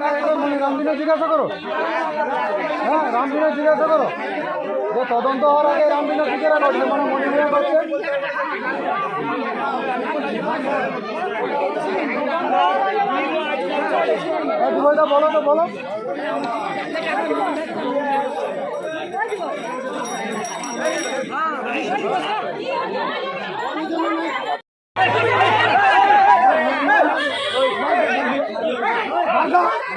রামদিনে জিজ্ঞাসা করো হ্যাঁ রামদিনে জিজ্ঞাসা করো যে তদন্ত হওয়ার আগে রামদিনে টিকেরা করছে মানে মনে হ্যাঁ, বলো তো বলো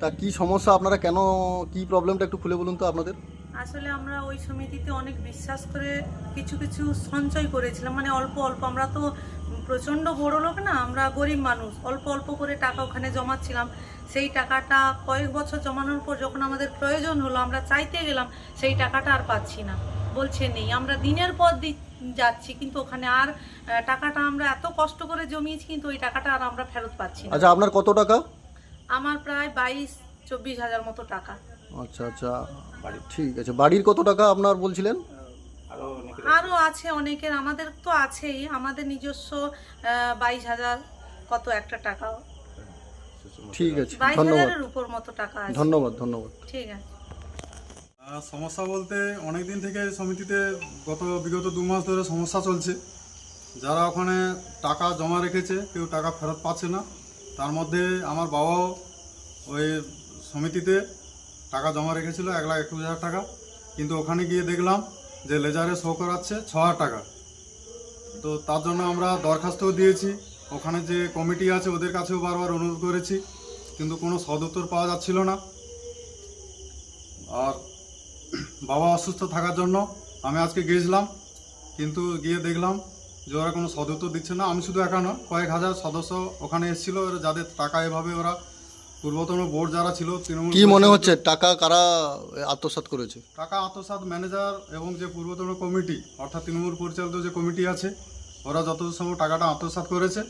তা কি সমস্যা? আপনারা কেন কি প্রবলেমটা একটু খুলে বলুন তো আপনাদের। আসলে আমরা ওই সমিতিতে অনেক বিশ্বাস করে কিছু কিছু সঞ্চয় করেছিলাম। মানে অল্প অল্প। আমরা তো প্রচণ্ড বড় লোক না আমরা গরিব মানুষ। অল্প অল্প করে টাকা ওখানে জমাচ্ছিলাম। সেই টাকাটা কয়েক বছর জমানোর পর যখন আমাদের প্রয়োজন হলো আমরা চাইতে গেলাম সেই টাকাটা আর পাচ্ছি না। বলছে নেই আমরা দিনের পর দিন যাচ্ছি কিন্তু ওখানে আর টাকাটা আমরা এত কষ্ট করে জমিয়েছি কিন্তু ওই টাকাটা আর আমরা ফেরত পাচ্ছি না। আচ্ছা আপনার কত টাকা? আমার প্রায় বাইশ চব্বিশ হাজার মতো টাকা। আচ্ছা আচ্ছা। বাড়ি ঠিক আছে। বাড়ির কত টাকা আপনার বলছিলেন? আরও আছে। অনেকের আমাদের তো আছেই। আমাদের নিজস্ব বাইশ হাজার কত একটা টাকা। ঠিক আছে। বাইশ ধন্যবাদ। হাজারের উপর মতো টাকা আছে। ধন্যবাদ ধন্যবাদ। ঠিক আছে। সমস্যা বলতে অনেক দিন থেকে সমিতিতে গত বিগত দু মাস ধরে সমস্যা চলছে। যারা ওখানে টাকা জমা রেখেছে কেউ টাকা ফেরত পাচ্ছে না। তার মধ্যে আমার বাবাও ওই সমিতিতে টাকা জমা রেখেছিল এক লাখ একুশ হাজার টাকা। কিন্তু ওখানে গিয়ে দেখলাম যে লেজারে শো করাচ্ছে ছ হাজার টাকা। তো তার জন্য আমরা দরখাস্তও দিয়েছি। ওখানে যে কমিটি আছে ওদের কাছেও বারবার অনুরোধ করেছি। কিন্তু কোনো সদুত্তর পাওয়া যাচ্ছিল না। আর বাবা অসুস্থ থাকার জন্য আমি আজকে গিয়েছিলাম। কিন্তু গিয়ে দেখলাম যে ওরা কোনো সদুত্তর দিচ্ছে না আমি শুধু একা নয় কয়েক হাজার সদস্য ওখানে এসেছিল যাদের টাকা এভাবে ওরা পূর্বতন বোর্ড যারা ছিল তৃণমূল কি মনে হচ্ছে টাকা কারা আত্মসাত করেছে? টাকা আত্মসাত ম্যানেজার এবং যে পূর্বতন কমিটি অর্থাৎ তৃণমূল পরিচালিত যে কমিটি আছে ওরা যতদূর সময় টাকাটা আত্মসাত করেছে।